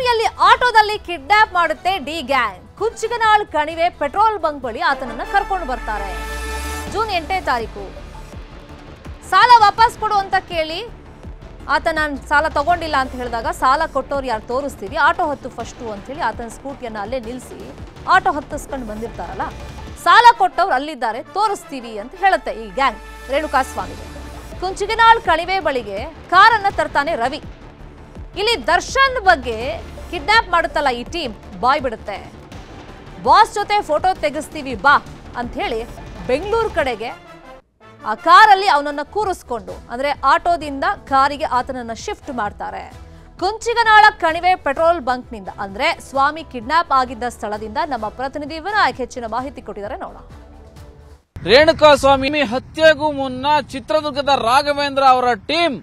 ಸ್ವಾಮಿಯಲ್ಲಿ ಆಟೋದಲ್ಲಿ ಕಿಡ್ನಾಪ್ ಮಾಡುತ್ತೆ D gang. ಕುಂಚಿಗನಾಳ್ ಕಣಿವೆ ಪೆಟ್ರೋಲ್ ಬಂಕ್ ಬಳಿ ಆತನನ್ನ ಕರ್ಕೊಂಡು ಬರ್ತಾರೆ. ಜೂನ್ ಎಂಟನೇ ತಾರೀಕು. ಸಾಲ ವಾಪಸ್ ಕೊಡು ಅಂತ ಕೇಳಿ ಆತ ನಾನು ಸಾಲ ತಗೊಂಡಿಲ್ಲ ಅಂತ ಹೇಳಿದಾಗ ಸಾಲ ಕೊಟ್ಟೋರು ಯಾರು ತೋರಿಸ್ತೀವಿ ಆಟೋ ಹತ್ತು ಫಸ್ಟು ಅಂತೇಳಿ ಆತನ ಸ್ಕೂಟಿಯನ್ನ ಅಲ್ಲೇ ನಿಲ್ಲಿಸಿ ಆಟೋ ಹತ್ತಿಸ್ಕೊಂಡು ಬಂದಿರ್ತಾರಲ್ಲ, ಸಾಲ ಕೊಟ್ಟವ್ರು ಅಲ್ಲಿದ್ದಾರೆ ತೋರಿಸ್ತೀವಿ ಅಂತ ಹೇಳುತ್ತೆ ಈ ಗ್ಯಾಂಗ್ ರೇಣುಕಾಸ್ವಾಮಿ. ಕುಂಚಿಗನಾಳ್ ಕಣಿವೆ ಬಳಿಗೆ ಕಾರನ್ನ ತರ್ತಾನೆ ರವಿ. ಇಲ್ಲಿ ದರ್ಶನ್ ಬಗ್ಗೆ ಕಿಡ್ನಾಪ್ ಮಾಡುತ್ತಲ್ಲ ಈ ಟೀಮ್? ಬಾಯ್ ಬಿಡುತ್ತೆ. ಬಾಸ್ ಜೊತೆ ಫೋಟೋ ತೆಗೆಸ್ತೀವಿ ಬಾ ಅಂತ ಹೇಳಿ ಬೆಂಗಳೂರು ಕಡೆಗೆ ಆ ಕಾರಲ್ಲಿ ಅವನನ್ನ ಕೂರಿಸ್ಕೊಂಡು, ಅಂದ್ರೆ ಆಟೋದಿಂದ ಕಾರಿಗೆ ಆತನನ್ನ ಶಿಫ್ಟ್ ಮಾಡ್ತಾರೆ. ಕುಂಚಿಗನಾಳ ಕಣಿವೆ ಪೆಟ್ರೋಲ್ ಬಂಕ್ನಿಂದ, ಅಂದ್ರೆ ಸ್ವಾಮಿ ಕಿಡ್ನಾಪ್ ಆಗಿದ್ದ ಸ್ಥಳದಿಂದ ನಮ್ಮ ಪ್ರತಿನಿಧಿ ವಿನಾಯಕ್ ಹೆಚ್ಚಿನ ಮಾಹಿತಿ ಕೊಟ್ಟಿದ್ದಾರೆ, ನೋಡೋಣ. ರೇಣುಕಾ ಸ್ವಾಮಿ ಹತ್ಯೆಗೂ ಮುನ್ನ ಚಿತ್ರದುರ್ಗದ ರಾಘವೇಂದ್ರ ಅವರ ಟೀಮ್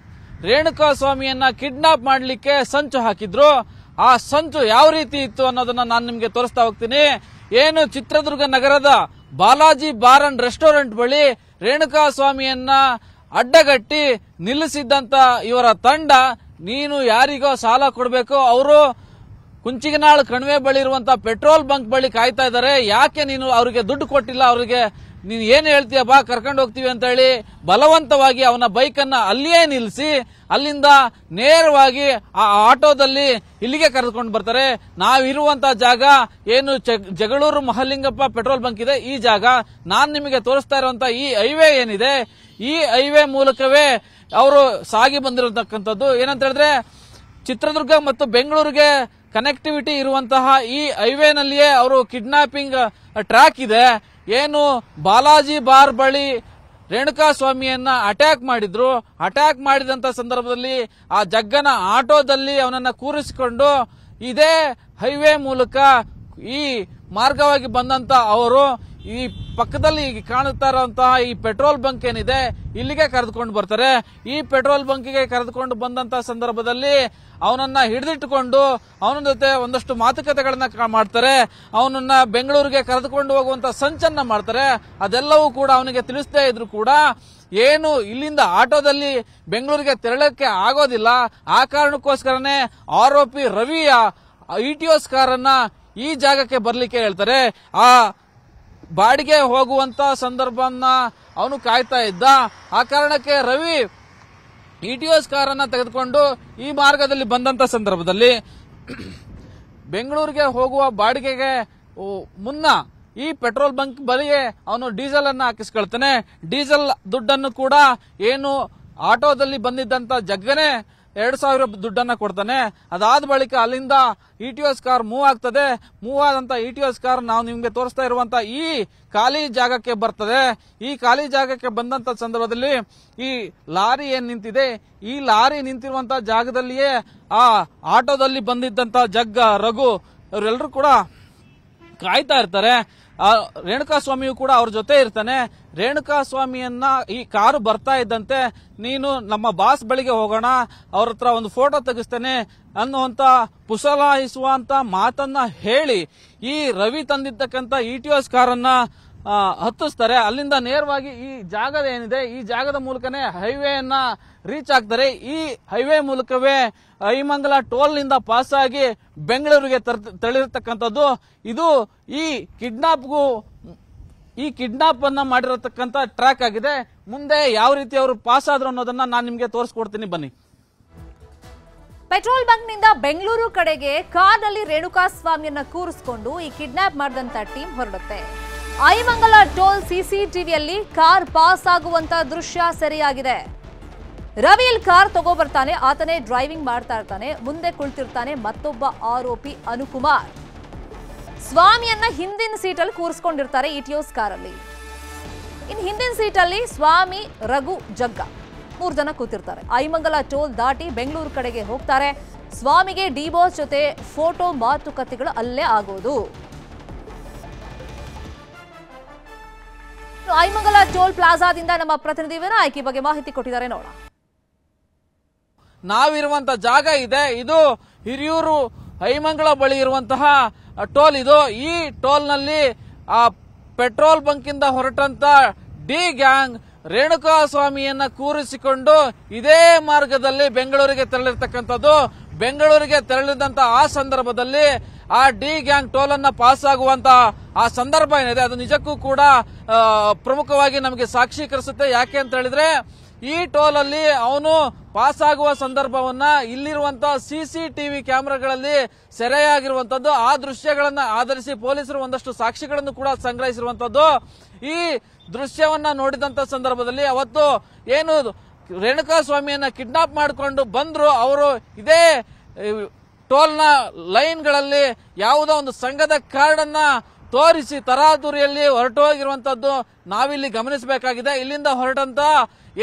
ರೇಣುಕಾ ಸ್ವಾಮಿಯನ್ನ ಕಿಡ್ನಾಪ್ ಮಾಡಲಿಕ್ಕೆ ಸಂಚು ಹಾಕಿದ್ರು. ಆ ಸಂಚು ಯಾವ ರೀತಿ ಇತ್ತು ಅನ್ನೋದನ್ನ ನಾನು ನಿಮಗೆ ತೋರಿಸ್ತಾ ಹೋಗ್ತೀನಿ. ಏನು ಚಿತ್ರದುರ್ಗ ನಗರದ ಬಾಲಾಜಿ ಬಾರ್ ಅಂಡ್ ರೆಸ್ಟೋರೆಂಟ್ ಬಳಿ ರೇಣುಕಾ ಸ್ವಾಮಿಯನ್ನ ಅಡ್ಡಗಟ್ಟಿ ನಿಲ್ಲಿಸಿದ್ದಂತ ಇವರ ತಂಡ, ನೀನು ಯಾರಿಗೋ ಸಾಲ ಕೊಡಬೇಕು, ಅವರು ಕುಂಚಿಗನಾಳ್ ಕಣಿವೆ ಬಳಿ ಇರುವಂತ ಪೆಟ್ರೋಲ್ ಬಂಕ್ ಬಳಿ ಕಾಯ್ತಾ ಇದ್ದಾರೆ ಯಾಕೆ ನೀನು ಅವರಿಗೆ ದುಡ್ಡು ಕೊಟ್ಟಿಲ್ಲ, ಅವರಿಗೆ ನೀನು ಏನು ಹೇಳ್ತೀಯ, ಬಾ, ಕರ್ಕೊಂಡು ಹೋಗ್ತೀವಿ ಅಂತ ಹೇಳಿ ಬಲವಂತವಾಗಿ ಅವನ ಬೈಕ್ ಅನ್ನ ಅಲ್ಲಿಯೇ ನಿಲ್ಲಿಸಿ ಅಲ್ಲಿಂದ ನೇರವಾಗಿ ಆ ಆಟೋದಲ್ಲಿ ಇಲ್ಲಿಗೆ ಕರೆದುಕೊಂಡು ಬರ್ತಾರೆ. ನಾವಿರುವಂತ ಜಾಗ, ಏನು ಜಗ್- ಜಗಳೂರು ಮಹಲಿಂಗಪ್ಪ ಪೆಟ್ರೋಲ್ ಬಂಕ್ ಇದೆ, ಈ ಜಾಗ. ನಾನ್ ನಿಮಗೆ ತೋರಿಸ್ತಾ ಇರುವಂತ ಈ ಹೈವೇ ಏನಿದೆ, ಈ ಹೈವೇ ಮೂಲಕವೇ ಅವರು ಸಾಗಿ ಬಂದಿರತಕ್ಕಂಥದ್ದು. ಏನಂತ ಹೇಳಿದ್ರೆ, ಚಿತ್ರದುರ್ಗ ಮತ್ತು ಬೆಂಗಳೂರಿಗೆ ಕನೆಕ್ಟಿವಿಟಿ ಇರುವಂತಹ ಈ ಹೈವೇನಲ್ಲಿಯೇ ಅವರು ಕಿಡ್ನಾಪಿಂಗ್ ಟ್ರ್ಯಾಕ್ ಇದೆ. ಏನು ಬಾಲಾಜಿ ಬಾರ್ ಬಳಿ ರೇಣುಕಾ ಸ್ವಾಮಿಯನ್ನ ಅಟ್ಯಾಕ್ ಮಾಡಿದ್ರು. ಅಟ್ಯಾಕ್ ಮಾಡಿದಂತ ಸಂದರ್ಭದಲ್ಲಿ ಆ ಜಗ್ಗನ ಆಟೋದಲ್ಲಿ ಅವನನ್ನ ಕೂರಿಸಿಕೊಂಡು ಇದೇ ಹೈವೇ ಮೂಲಕ ಈ ಮಾರ್ಗವಾಗಿ ಬಂದಂತ ಅವರು ಈ ಪಕ್ಕದಲ್ಲಿ ಕಾಣುತ್ತಾ ಇರುವಂತಹ ಈ ಪೆಟ್ರೋಲ್ ಬಂಕ್ ಏನಿದೆ, ಇಲ್ಲಿಗೆ ಕರೆದುಕೊಂಡು ಬರ್ತಾರೆ. ಈ ಪೆಟ್ರೋಲ್ ಬಂಕಿಗೆ ಕರೆದುಕೊಂಡು ಬಂದಂತಹ ಸಂದರ್ಭದಲ್ಲಿ ಅವನನ್ನ ಹಿಡಿದಿಟ್ಟುಕೊಂಡು ಅವನ ಜೊತೆ ಒಂದಷ್ಟು ಮಾತುಕತೆಗಳನ್ನ ಮಾಡ್ತಾರೆ. ಅವನನ್ನ ಬೆಂಗಳೂರಿಗೆ ಕರೆದುಕೊಂಡು ಹೋಗುವಂತ ಸಂಚನ್ನ ಮಾಡ್ತಾರೆ. ಅದೆಲ್ಲವೂ ಕೂಡ ಅವನಿಗೆ ತಿಳಿಸದೇ ಇದ್ರು ಕೂಡ ಏನು ಇಲ್ಲಿಂದ ಆಟೋದಲ್ಲಿ ಬೆಂಗಳೂರಿಗೆ ತೆರಳಕ್ಕೆ ಆಗೋದಿಲ್ಲ. ಆ ಕಾರಣಕ್ಕೋಸ್ಕರನೇ ಆರೋಪಿ ರವಿಯ ಇಟಿಒಸ್ ಕಾರನ್ನ ಈ ಜಾಗಕ್ಕೆ ಬರ್ಲಿಕ್ಕೆ ಹೇಳ್ತಾರೆ. ಆ ಬಾಡಿಗೆ ಹೋಗುವಂತ ಸಂದರ್ಭನ ಅವನು ಕಾಯ್ತಾ ಇದ್ದ. ಆ ಕಾರಣಕ್ಕೆ ರವಿ ಇಟಿಒಸ್ ಕಾರನ್ನ ತೆಗೆದುಕೊಂಡು ಈ ಮಾರ್ಗದಲ್ಲಿ ಬಂದಂತ ಸಂದರ್ಭದಲ್ಲಿ ಬೆಂಗಳೂರಿಗೆ ಹೋಗುವ ಬಾಡಿಗೆಗೆ ಮುನ್ನ ಈ ಪೆಟ್ರೋಲ್ ಬಂಕ್ ಬಳಿಗೆ ಅವನು ಡೀಸೆಲ್ ಅನ್ನು ಹಾಕಿಸ್ಕೊಳ್ತಾನೆ. ಡೀಸೆಲ್ ದುಡ್ಡನ್ನು ಕೂಡ ಏನು ಆಟೋದಲ್ಲಿ ಬಂದಿದ್ದಂತ ಜಗ್ಗನೆ ಎರಡ್ ಸಾವಿರ ದುಡ್ಡನ್ನ ಕೊಡ್ತಾನೆ. ಅದಾದ ಬಳಿಕ ಅಲ್ಲಿಂದ E T S car move ಆಗ್ತದೆ. ಮೂವ್ ಆದಂತ ಇಟಿಎಸ್ ಕಾರ್ ನಾವು ನಿಮ್ಗೆ ತೋರಿಸ್ತಾ ಇರುವಂತ ಈ ಖಾಲಿ ಜಾಗಕ್ಕೆ ಬರ್ತದೆ. ಈ ಖಾಲಿ ಜಾಗಕ್ಕೆ ಬಂದಂತ ಸಂದರ್ಭದಲ್ಲಿ ಈ ಲಾರಿ ಏನ್ ನಿಂತಿದೆ? ಈ ಲಾರಿ ನಿಂತಿರುವಂತ ಜಾಗದಲ್ಲಿಯೇ ಆ ಆಟೋದಲ್ಲಿ ಬಂದಿದ್ದಂತ ಜಗ್ಗ, ರಘು ಅವರೆಲ್ಲರೂ ಕೂಡ ಕಾಯ್ತಾ ಇರ್ತಾರೆ. ರೇಣುಕಾ ಸ್ವಾಮಿಯು ಕೂಡ ಅವ್ರ ಜೊತೆ ಇರ್ತಾನೆ. ರೇಣುಕಾ ಸ್ವಾಮಿಯನ್ನ ಈ ಕಾರು ಬರ್ತಾ ಇದ್ದಂತೆ ನೀನು ನಮ್ಮ ಬಾಸ್ ಬಳಿಗೆ ಹೋಗೋಣ ಅವ್ರ ಹತ್ರ ಒಂದು ಫೋಟೋ ತೆಗಿಸ್ತೇನೆ ಅನ್ನುವಂತ ಪುಸಲಾಯಿಸುವಂತ ಮಾತನ್ನ ಹೇಳಿ ಈ ರವಿ ತಂದಿರ್ತಕ್ಕಂಥ ಇಟಿಎಸ್ ಕಾರನ್ನ ಆ, ಹತ್ತಿಸ್ತಾರೆ. ಅಲ್ಲಿಂದ ನೇರವಾಗಿ ಈ ಜಾಗದ ಏನಿದೆ ಈ ಜಾಗದ ಮೂಲಕನೇ ಹೈವೇಯನ್ನ ರೀಚ್ ಆಗ್ತಾರೆ. ಈ ಹೈವೇ ಮೂಲಕವೇ ಐಮಂಗಲ ಟೋಲ್ನಿಂದ ಪಾಸ್ ಆಗಿ ಬೆಂಗಳೂರಿಗೆ ತೆರಳಿರ್ತಕ್ಕಂಥದ್ದು. ಇದು ಈ ಕಿಡ್ನಾಪ್ಗೂ ಈ ಕಿಡ್ನಾಪ್ ಅನ್ನ ಮಾಡಿರತಕ್ಕಂತ ಟ್ರ್ಯಾಕ್ ಆಗಿದೆ. ಮುಂದೆ ಯಾವ ರೀತಿ ಅವರು ಪಾಸ್ ಆದ್ರು ಅನ್ನೋದನ್ನ ನಾನು ನಿಮ್ಗೆ ತೋರಿಸ್ಕೊಡ್ತೀನಿ, ಬನ್ನಿ. ಪೆಟ್ರೋಲ್ ಬಂಕ್ನಿಂದ ಬೆಂಗಳೂರು ಕಡೆಗೆ ಕಾರ್ನಲ್ಲಿ ರೇಣುಕಾ ಸ್ವಾಮಿಯನ್ನ ಕೂರಿಸ್ಕೊಂಡು ಈ ಕಿಡ್ನಾಪ್ ಮಾಡಿದಂತ ಟೀಮ್ ಹೊರಡುತ್ತೆ. ಐಮಂಗಲ ಟೋಲ್ ಸಿಸಿಟಿವಿಯಲ್ಲಿ ಕಾರ್ ಪಾಸ್ ಆಗುವಂತ ದೃಶ್ಯ ಸರಿಯಾಗಿದೆ. ರವಿಲ್ ಕಾರ್ ತಗೋಬರ್ತಾನೆ ಆತನೇ ಡ್ರೈವಿಂಗ್ ಮಾಡ್ತಾ ಇರ್ತಾನೆ, ಮುಂದೆ ಕುಳಿತಿರ್ತಾನೆ ಮತ್ತೊಬ್ಬ ಆರೋಪಿ ಅನುಕುಮಾರ್. ಸ್ವಾಮಿಯನ್ನ ಹಿಂದಿನ ಸೀಟಲ್ಲಿ ಕೂರಿಸ್ಕೊಂಡಿರ್ತಾರೆ ಇಟಿಯೋಸ್ ಕಾರಲ್ಲಿ ಇನ್ ಹಿಂದಿನ ಸೀಟಲ್ಲಿ ಸ್ವಾಮಿ ರಘು ಜಗ್ಗ. ಮೂರು ಜನ ಕೂತಿರ್ತಾರೆ. ಐಮಂಗಲ ಟೋಲ್ ದಾಟಿ ಬೆಂಗಳೂರು ಕಡೆಗೆ ಹೋಗ್ತಾರೆ. ಸ್ವಾಮಿಗೆ ಡಿಬೋಸ್ ಜೊತೆ ಫೋಟೋ ಮಾತುಕತೆಗಳು ಅಲ್ಲೇ ಆಗೋದು. ಐಮಂಗಲ ಟೋಲ್ ಪ್ಲಾಜಾದಿಂದ ನಮ್ಮ ಪ್ರತಿನಿಧಿ ಈ ಬಗ್ಗೆ ಮಾಹಿತಿ ಕೊಟ್ಟಿದ್ದಾರೆ. ನೋಡ ನಾವಿರುವಂತ ಜಾಗ ಇದೆ. ಇದು ಹಿರಿಯೂರು ಐಮಂಗಲ ಬಳಿ ಇರುವಂತಹ ಟೋಲ್ ಇದು, ಈ ಟೋಲ್ನಲ್ಲಿ ಆ ಪೆಟ್ರೋಲ್ ಇಂದ ಹೊರಟಂತ ಡಿ ಗ್ಯಾಂಗ್ ರೇಣುಕಾ ಸ್ವಾಮಿಯನ್ನ ಕೂರಿಸಿಕೊಂಡು ಇದೇ ಮಾರ್ಗದಲ್ಲಿ ಬೆಂಗಳೂರಿಗೆ ತೆರಳಿರ್ತಕ್ಕಂಥದ್ದು. ಬೆಂಗಳೂರಿಗೆ ತೆರಳಿದಂತ ಆ ಸಂದರ್ಭದಲ್ಲಿ ಆ ಡಿ ಗ್ಯಾಂಗ್ ಟೋಲ್ ಅನ್ನ ಪಾಸ್ ಆಗುವಂತ ಆ ಸಂದರ್ಭ ಏನಿದೆ, ಅದು ನಿಜಕ್ಕೂ ಕೂಡ ಪ್ರಮುಖವಾಗಿ ನಮಗೆ ಸಾಕ್ಷೀಕರಿಸುತ್ತೆ. ಯಾಕೆ ಅಂತ ಹೇಳಿದ್ರೆ ಈ ಟೋಲ್ ಅಲ್ಲಿ ಅವನು ಪಾಸ್ ಆಗುವ ಸಂದರ್ಭವನ್ನ ಇಲ್ಲಿರುವಂತಹ ಸಿಸಿ ಟಿವಿ ಕ್ಯಾಮೆರಾಗಳಲ್ಲಿ ಸೆರೆಯಾಗಿರುವಂತದ್ದು, ಆ ದೃಶ್ಯಗಳನ್ನ ಆಧರಿಸಿ ಪೊಲೀಸರು ಒಂದಷ್ಟು ಸಾಕ್ಷಿಗಳನ್ನು ಕೂಡ ಸಂಗ್ರಹಿಸಿರುವಂತದ್ದು. ಈ ದೃಶ್ಯವನ್ನ ನೋಡಿದಂತ ಸಂದರ್ಭದಲ್ಲಿ ಅವತ್ತು ಏನು ರೇಣುಕಾ ಸ್ವಾಮಿಯನ್ನ ಕಿಡ್ನಾಪ್ ಮಾಡಿಕೊಂಡು ಬಂದ್ರು, ಅವರು ಇದೇ ಟೋಲ್ನ ಲೈನ್ಗಳಲ್ಲಿ ಯಾವುದೋ ಒಂದು ಸಂಘದ ಕಾರ್ಡ್ ಅನ್ನ ತೋರಿಸಿ ತರಾತುರಿಯಲ್ಲಿ ಹೊರಟು ಹೋಗಿರುವಂತದ್ದು ನಾವಿಲ್ಲಿ ಗಮನಿಸಬೇಕಾಗಿದೆ. ಇಲ್ಲಿಂದ ಹೊರಟಂತ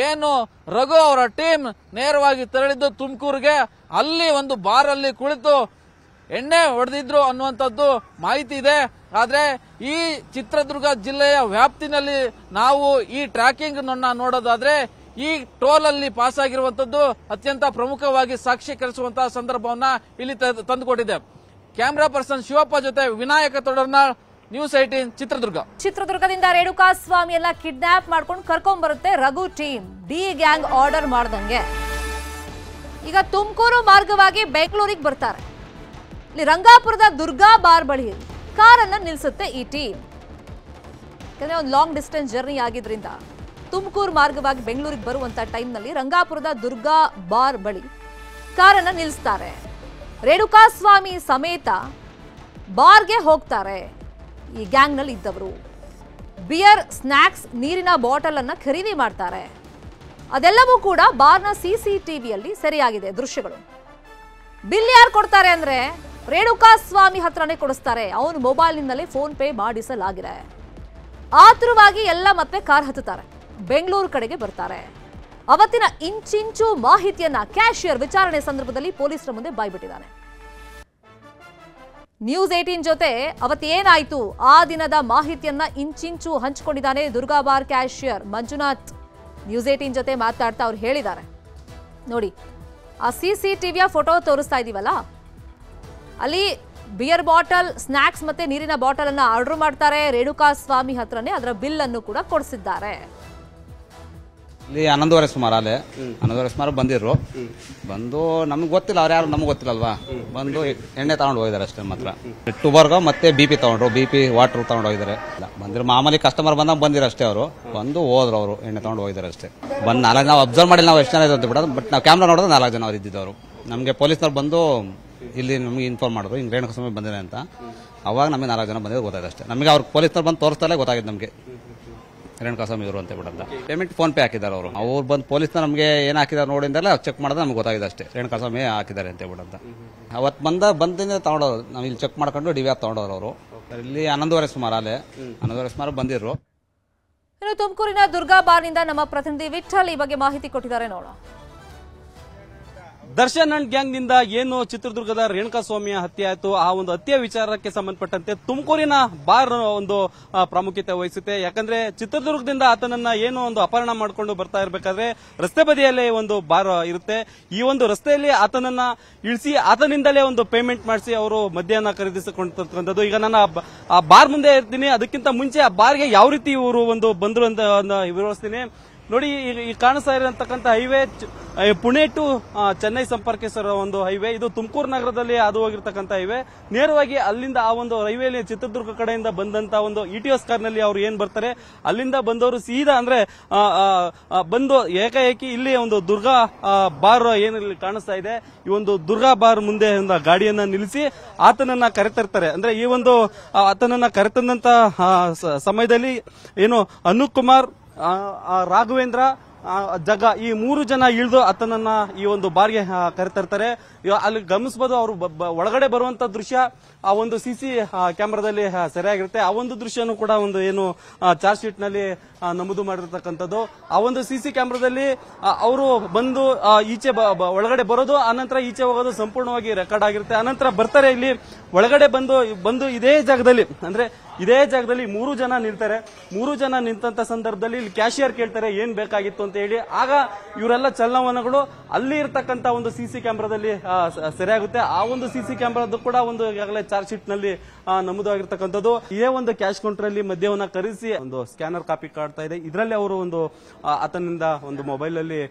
ಏನು ರಘು ಅವರ ಟೀಮ್ ನೇರವಾಗಿ ತೆರಳಿದ್ದು ತುಮಕೂರಿಗೆ. ಅಲ್ಲಿ ಒಂದು ಬಾರ್ ಅಲ್ಲಿ ಕುಳಿತು ಎಣ್ಣೆ ಹೊಡೆದಿದ್ರು ಅನ್ನುವಂಥದ್ದು ಮಾಹಿತಿ ಇದೆ. ಆದ್ರೆ ಈ ಚಿತ್ರದುರ್ಗ ಜಿಲ್ಲೆಯ ವ್ಯಾಪ್ತಿನಲ್ಲಿ ನಾವು ಈ ಟ್ರ್ಯಾಕಿಂಗ್ ನೋಡೋದಾದ್ರೆ ಈ ಟೋಲ್ ಅಲ್ಲಿ ಪಾಸ್ ಆಗಿರುವಂತದ್ದು ಅತ್ಯಂತ ಪ್ರಮುಖವಾಗಿ ಸಾಕ್ಷೀಕರಿಸುವಂತಹ ಸಂದರ್ಭವನ್ನ ಇಲ್ಲಿ ತಂದುಕೊಟ್ಟಿದೆ. ಕ್ಯಾಮೆರಾ ಪರ್ಸನ್ ಶಿವಪ್ಪ ಜೊತೆ ವಿನಾಯಕ ತೊಡರ್ನಾಳ್ ನ್ಯೂಸ್ ಏಟೀನ್ ಚಿತ್ರದುರ್ಗ ಚಿತ್ರದುರ್ಗದಿಂದ ರೇಣುಕಾ ಎಲ್ಲ ಕಿಡ್ನಾಪ್ ಮಾಡ್ಕೊಂಡು ಕರ್ಕೊಂಡ್ ಬರುತ್ತೆ Raghu team D gang order ಮಾಡ್ದಂಗೆ. ಈಗ ತುಮಕೂರು ಮಾರ್ಗವಾಗಿ ಬೆಂಗಳೂರಿಗೆ ಬರ್ತಾರೆ. ಇಲ್ಲಿ ರಂಗಾಪುರದ ದುರ್ಗಾ ಬಾರ್ ಬಳಿ ಕಾರನ್ನ ನಿಲ್ಲಿಸುತ್ತೆ ಈ ಟೀಮ್ ಯಾಕಂದ್ರೆ ಒಂದು ಲಾಂಗ್ ಡಿಸ್ಟೆನ್ಸ್ ಜರ್ನಿ ಆಗಿದ್ರಿಂದ ತುಮಕೂರು ಮಾರ್ಗವಾಗಿ ಬೆಂಗಳೂರಿಗೆ ಬರುವಂತ ಟೈಮ್ನಲ್ಲಿ ರಂಗಾಪುರದ ದುರ್ಗಾ ಬಾರ್ ಬಳಿ ಕಾರನ್ನ ನಿಲ್ಲಿಸ್ತಾರೆ ರೇಣುಕಾ ಸ್ವಾಮಿ ಸಮೇತ ಬಾರ್ಗೆ ಹೋಗ್ತಾರೆ. ಈ ಗ್ಯಾಂಗ್ನಲ್ಲಿ ಇದ್ದವರು. ಬಿಯರ್ ಸ್ನ್ಯಾಕ್ಸ್ ನೀರಿನ ಬಾಟಲ್ ಅನ್ನ ಖರೀದಿ ಮಾಡ್ತಾರೆ. ಅದೆಲ್ಲವೂ ಕೂಡ ಬಾರ್ನ ಸಿಸಿಟಿವಿಯಲ್ಲಿ ಟಿವಿಯಲ್ಲಿ ಸೆರೆಯಾಗಿದೆ ದೃಶ್ಯಗಳು. ಬಿಲ್ ಯಾರು ಕೊಡ್ತಾರೆ ಅಂದ್ರೆ ರೇಣುಕಾ ಸ್ವಾಮಿ ಹತ್ರನೇ ಕೊಡಿಸ್ತಾರೆ. ಅವನು ಮೊಬೈಲ್ನಿಂದಲೇ ಫೋನ್ ಪೇ ಮಾಡಿಸಲಾಗಿದೆ. ಆತುರವಾಗಿ ಎಲ್ಲ ಮತ್ತೆ ಕಾರ್ ಹತ್ತುತ್ತಾರೆ. ಬೆಂಗಳೂರು ಕಡೆಗೆ ಬರ್ತಾರೆ. ಅವತ್ತಿನ ಇಂಚಿಂಚು ಮಾಹಿತಿಯನ್ನ ಕ್ಯಾಶಿಯರ್ ವಿಚಾರಣೆ ಸಂದರ್ಭದಲ್ಲಿ ಪೊಲೀಸರ ಮುಂದೆ ಬಾಯ್ಬಿಟ್ಟಿದ್ದಾನೆ. ನ್ಯೂಸ್ ಏಟೀನ್ ಜೊತೆ ಅವತ್ತೇನಾಯ್ತು? ಆ ದಿನದ ಮಾಹಿತಿಯನ್ನ ಇಂಚಿಂಚು ಹಂಚಿಕೊಂಡಿದ್ದಾನೆ Durga bar cashier Manjunath. News eighteen ಜೊತೆ ಮಾತಾಡ್ತಾ ಅವ್ರು ಹೇಳಿದ್ದಾರೆ. ನೋಡಿ, ಆ ಸಿ ಸಿ ಟಿವಿಯ ಫೋಟೋ ತೋರಿಸ್ತಾ ಇದೀವಲ್ಲ? ಅಲ್ಲಿ ಬಿಯರ್ ಬಾಟಲ್ ಸ್ನಾಕ್ಸ್ ಮತ್ತೆ ನೀರಿನ ಬಾಟಲ್ ಅನ್ನ ಆರ್ಡರ್ ಮಾಡ್ತಾರೆ ರೇಣುಕಾ ಸ್ವಾಮಿ ಹತ್ರನೇ, ಅದರ ಬಿಲ್ ಅನ್ನು ಕೂಡ ಕೊಡಿಸಿದ್ದಾರೆ. ಇಲ್ಲಿ ಹನ್ನೊಂದುವರೆ ಸುಮಾರು ಅಲ್ಲೇ ಹನ್ನೊಂದುವರೆ ಸುಮಾರು ಬಂದಿದ್ರು. ಬಂದು ನಮ್ಗೆ ಗೊತ್ತಿಲ್ಲ ಅವ್ರು ಯಾರು ನಮ್ಗೆ ಗೊತ್ತಿಲ್ಲಲ್ವಾ? ಬಂದು ಎಣ್ಣೆ ತಗೊಂಡು ಹೋಗಿದ್ದಾರೆ ಅಷ್ಟೇ ಮಾತ್ರ. ಟುಬರ್ಗ ಮತ್ತೆ ಬಿ ಪಿ ತಗೊಂಡ್ರು ಬಿ ಪಿ ವಾಟರ್ ತಗೊಂಡು ಹೋಗಿದ್ದಾರೆ ಬಂದಿರೋ ಮಾಮೂಲಿ ಕಸ್ಟಮರ್ ಬಂದಾಗ ಬಂದಿರೋ ಅಷ್ಟೇ ಅವರು. ಬಂದು ಹೋದ್ರು ಅವರು ಎಣ್ಣೆ ತಗೊಂಡು ಹೋಗಿದ್ದಾರೆ ಅಷ್ಟೇ. ಬಂದು ನಾಲ್ಕು ನಾವು ಅಬ್ಸರ್ವ್ ಮಾಡಿಲ್ಲ ನಾವು ಎಷ್ಟು ಜನ ಇದ್ದಂತ ಅಂತ ಬಿಡೋದು ಬಟ್ ನಾವು ಕ್ಯಾಮ್ರಾ ನೋಡಿದ್ರೆ ನಾಲ್ಕು ಜನ ಅವ್ರು ಇದ್ದಿದ್ದವರು ನಮಗೆ ಪೊಲೀಸ್ನವ್ರು ಬಂದು ಇಲ್ಲಿ ನಮಗೆ ಇನ್ಫಾರ್ಮ್ ಮಾಡಿದ್ರು ಹಿಂಗೆ ರೇಣುಕ ಸ್ವಾಮಿ ಬಂದಿದೆ ಅಂತ. ಅವಾಗ ನಮಗೆ ನಾಲ್ಕು ಜನ ಬಂದಿದ್ದು ಗೊತ್ತಾಯ್ತು ಅಷ್ಟೇ. ನಮಗೆ ಅವ್ರು ಪೊಲೀಸ್ನವ್ರು ಬಂದು ತೋರಿಸ್ತಾರೆ ಗೊತ್ತಾಗಿದ್ದು ನಮಗೆ. ರೇಣುಕಾ ಸ್ವಾಮಿ ಇವರು ಅಂತ ಬಿಡಲ್ಲ ಪೇಮೆಂಟ್ ಫೋನ್ ಪೇ ಹಾಕಿದ್ದಾರೆ ಅವರು. ಅವ್ರು ಬಂದು ಪೊಲೀಸ್ನ ನಮಗೆ ಏನು ಹಾಕಿದ್ದಾರೆ ನೋಡಿಂದಲ್ಲ ಚೆಕ್ ಮಾಡಿದ್ರೆ ನಮ್ಗೆ ಗೊತ್ತಾಗಿದೆ ಅಷ್ಟೇ. ರೇಣುಕಾ ಸ್ವಾಮಿ ಹಾಕಿದ್ದಾರೆ ಅಂತ ಬಿಡಂತ ಅವತ್ತು ಬಂದ ಬಂದಿಂದ ತಗೊಂಡೋರು ನಾವು ಇಲ್ಲಿ ಚೆಕ್ ಮಾಡ್ಕೊಂಡು ಡಿ ವಿ ತಗೊಂಡವ್ರು ಅವರು. ಇಲ್ಲಿ ಅನಂದವರೆ ಸುಮಾರು ಅಲ್ಲೇ. ಹನ್ನೊಂದುವರೆ ಸುಮಾರು ಬಂದಿರು ಇನ್ನು ತುಮಕೂರಿನ ದುರ್ಗಾ ಬಾರ್ನಿಂದ ನಮ್ಮ ಪ್ರತಿನಿಧಿ ವಿಠಲ್ ಈ ಬಗ್ಗೆ ಮಾಹಿತಿ ಕೊಟ್ಟಿದ್ದಾರೆ ನೋಡೋಣ. ದರ್ಶನ್ ಅಂಡ್ ಗ್ಯಾಂಗ್ನಿಂದ ಏನು ಚಿತ್ರದುರ್ಗದ ರೇಣುಕಾ ಸ್ವಾಮಿಯ ಹತ್ಯೆ ಆಯಿತು, ಆ ಒಂದು ಹತ್ಯೆ ವಿಚಾರಕ್ಕೆ ಸಂಬಂಧಪಟ್ಟಂತೆ ತುಮಕೂರಿನ ಬಾರ್ ಒಂದು ಪ್ರಾಮುಖ್ಯತೆ ವಹಿಸುತ್ತೆ. ಯಾಕಂದ್ರೆ ಚಿತ್ರದುರ್ಗದಿಂದ ಆತನನ್ನ ಏನು ಒಂದು ಅಪಹರಣ ಮಾಡಿಕೊಂಡು ಬರ್ತಾ ಇರಬೇಕಾದ್ರೆ ರಸ್ತೆ ಬದಿಯಲ್ಲೇ ಒಂದು ಬಾರ್ ಇರುತ್ತೆ. ಈ ಒಂದು ರಸ್ತೆಯಲ್ಲಿ ಆತನನ್ನ ಇಳಿಸಿ ಆತನಿಂದಲೇ ಒಂದು ಪೇಮೆಂಟ್ ಮಾಡಿಸಿ ಅವರು ಮದ್ಯನ ಖರೀದಿಸಿಕೊಂಡಿರ್ತಕ್ಕಂಥದ್ದು. ಈಗ ನಾನು ಆ ಬಾರ್ ಮುಂದೆ ಇರ್ತೀನಿ. ಅದಕ್ಕಿಂತ ಮುಂಚೆ ಆ ಬಾರ್ಗೆ ಯಾವ ರೀತಿ ಇವರು ಒಂದು ಬಂದ್ರು ಅಂತ ವಿವರಿಸ್ತೀನಿ. ನೋಡಿ, ಈ- ಕಾಣಿಸ್ತಾ ಇರತಕ್ಕಂಥ ಹೈವೇ ಪುಣೆ ಟು ಚೆನ್ನೈ ಸಂಪರ್ಕಿಸಿರೋ ಒಂದು ಹೈವೇ. ಇದು ತುಮಕೂರು ನಗರದಲ್ಲಿ ಅದು ಹೋಗಿರ್ತಕ್ಕಂಥ ಹೈವೇ. ನೇರವಾಗಿ ಅಲ್ಲಿಂದ ಆ ಒಂದು ಹೈವೇಲಿ ಚಿತ್ರದುರ್ಗ ಕಡೆಯಿಂದ ಬಂದಂತ ಒಂದು ಇ ಟಿ ಎಸ್ ಕಾರ್ನಲ್ಲಿ ಅವ್ರು ಏನ್ ಬರ್ತಾರೆ? ಅಲ್ಲಿಂದ ಬಂದವರು ಸೀದಾ ಅಂದ್ರೆ ಬಂದು ಏಕಾಏಕಿ ಇಲ್ಲಿ ಒಂದು ದುರ್ಗಾ ಬಾರ್ ಏನು ಇಲ್ಲಿ ಕಾಣಿಸ್ತಾ ಇದೆ. ಈ ಒಂದು ದುರ್ಗಾ ಬಾರ್ ಮುಂದೆ ಒಂದು ಗಾಡಿಯನ್ನ ನಿಲ್ಲಿಸಿ ಆತನನ್ನ ಕರೆತರ್ತಾರೆ. ಅಂದ್ರೆ ಈ ಒಂದು ಆತನನ್ನ ಕರೆತಂದಂತ ಸಮಯದಲ್ಲಿ ಏನು, ಅನುಪ್ ಕುಮಾರ್ ರಾಘವೇಂದ್ರ ಜಗ ಈ ಮೂರು ಜನ ಇಳಿದು ಆತನನ್ನ ಈ ಒಂದು ಬಾರ್ಗೆ ಕರೆತರ್ತಾರೆ. ಅಲ್ಲಿ ಗಮನಿಸಬಹುದು ಅವರು ಒಳಗಡೆ ಬರುವಂತ ದೃಶ್ಯ ಆ ಒಂದು ಸಿಸಿ ಕ್ಯಾಮೆರಾದಲ್ಲಿ ಆ, ಸರಿಯಾಗಿರುತ್ತೆ. ಆ ಒಂದು ದೃಶ್ಯನೂ ಕೂಡ ಒಂದು ಏನು ಚಾರ್ಜ್ ಶೀಟ್ನಲ್ಲಿ ನಮೂದು ಮಾಡಿರ್ತಕ್ಕಂಥದ್ದು. ಆ ಒಂದು ಸಿಸಿ ಕ್ಯಾಮೆರಾದಲ್ಲಿ ಅವರು ಬಂದು ಈಚೆ ಒಳಗಡೆ ಬರೋದು ಆನಂತರ ಈಚೆ ಹೋಗೋದು ಸಂಪೂರ್ಣವಾಗಿ ರೆಕಾರ್ಡ್ ಆಗಿರುತ್ತೆ. ಆನಂತರ ಬರ್ತಾರೆ ಇಲ್ಲಿ ಒಳಗಡೆ ಬಂದು ಬಂದು ಇದೇ ಜಾಗದಲ್ಲಿ ಅಂದ್ರೆ ಇದೇ ಜಾಗದಲ್ಲಿ ಮೂರು ಜನ ನಿಲ್ತಾರೆ. ಮೂರು ಜನ ನಿಂತಂತ ಸಂದರ್ಭದಲ್ಲಿ ಇಲ್ಲಿ ಕ್ಯಾಶಿಯರ್ ಕೇಳ್ತಾರೆ, ಏನ್ ಬೇಕಾಗಿತ್ತು ಅಂತ ಹೇಳಿ. ಆಗ ಇವರೆಲ್ಲ ಚಲನವನಗಳು ಅಲ್ಲಿ ಇರ್ತಕ್ಕಂತ ಒಂದು ಸಿಸಿ ಕ್ಯಾಮ್ರಾದಲ್ಲಿ ಸೆರೆಯಾಗುತ್ತೆ. ಆ ಒಂದು ಸಿಸಿ ಕ್ಯಾಮ್ರಾದ ಕೂಡ ಒಂದು ಈಗಾಗಲೇ ಚಾರ್ಜ್ ಶೀಟ್ನಲ್ಲಿ ನಮೂದಾಗಿರ್ತಕ್ಕಂಥದ್ದು. ಇದೇ ಒಂದು ಕ್ಯಾಶ್ ಕೌಂಟರ್ ಅಲ್ಲಿ ಮದ್ಯವನ್ನ ಕರೆಸಿ ಒಂದು ಸ್ಕ್ಯಾನರ್ ಕಾಪಿ ಕಾಡ್ತಾ ಇದೆ. ಇದರಲ್ಲಿ ಅವರು ಒಂದು ಆತನಿಂದ ಒಂದು ಮೊಬೈಲ್ ಅಲ್ಲಿ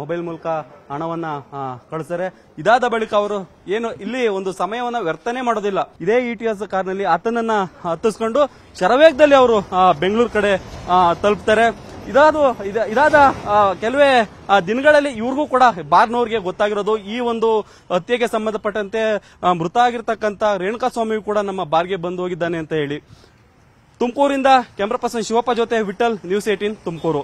ಮೊಬೈಲ್ ಮೂಲಕ ಹಣವನ್ನ ಕಳಿಸ್ತಾರೆ. ಇದಾದ ಬಳಿಕ ಅವರು ಏನು, ಇಲ್ಲಿ ಒಂದು ಸಮಯವನ್ನ ವ್ಯರ್ಥನೆ ಮಾಡೋದಿಲ್ಲ. ಇದೇ ಇಟಿಎಸ್ ಕಾರ್ನಲ್ಲಿ ಆತನನ್ನ ಹತ್ತಿಸ್ಕೊಂಡು ಶರವೇಗದಲ್ಲಿ ಅವರು ಬೆಂಗಳೂರು ಕಡೆ ತಲುಪ್ತಾರೆ. ಇದಾದ ಇದಾದ ಕೆಲವೇ ದಿನಗಳಲ್ಲಿ ಇವ್ರಿಗೂ ಕೂಡ ಬಾರ್ನವ್ರಿಗೆ ಗೊತ್ತಾಗಿರೋದು. ಈ ಒಂದು ಹತ್ಯೆಗೆ ಸಂಬಂಧಪಟ್ಟಂತೆ ಮೃತ ಆಗಿರ್ತಕ್ಕಂಥ ರೇಣುಕಾ ಸ್ವಾಮಿ ಕೂಡ ನಮ್ಮ ಬಾರ್ಗೆ ಬಂದು ಹೋಗಿದ್ದಾನೆ ಅಂತ ಹೇಳಿ. ತುಮಕೂರಿಂದ ಕ್ಯಾಮ್ರಾ ಪರ್ಸನ್ ಶಿವಪ್ಪ ಜೊತೆ ವಿಠಲ್, ನ್ಯೂಸ್ ಏಟೀನ್ ತುಮಕೂರು.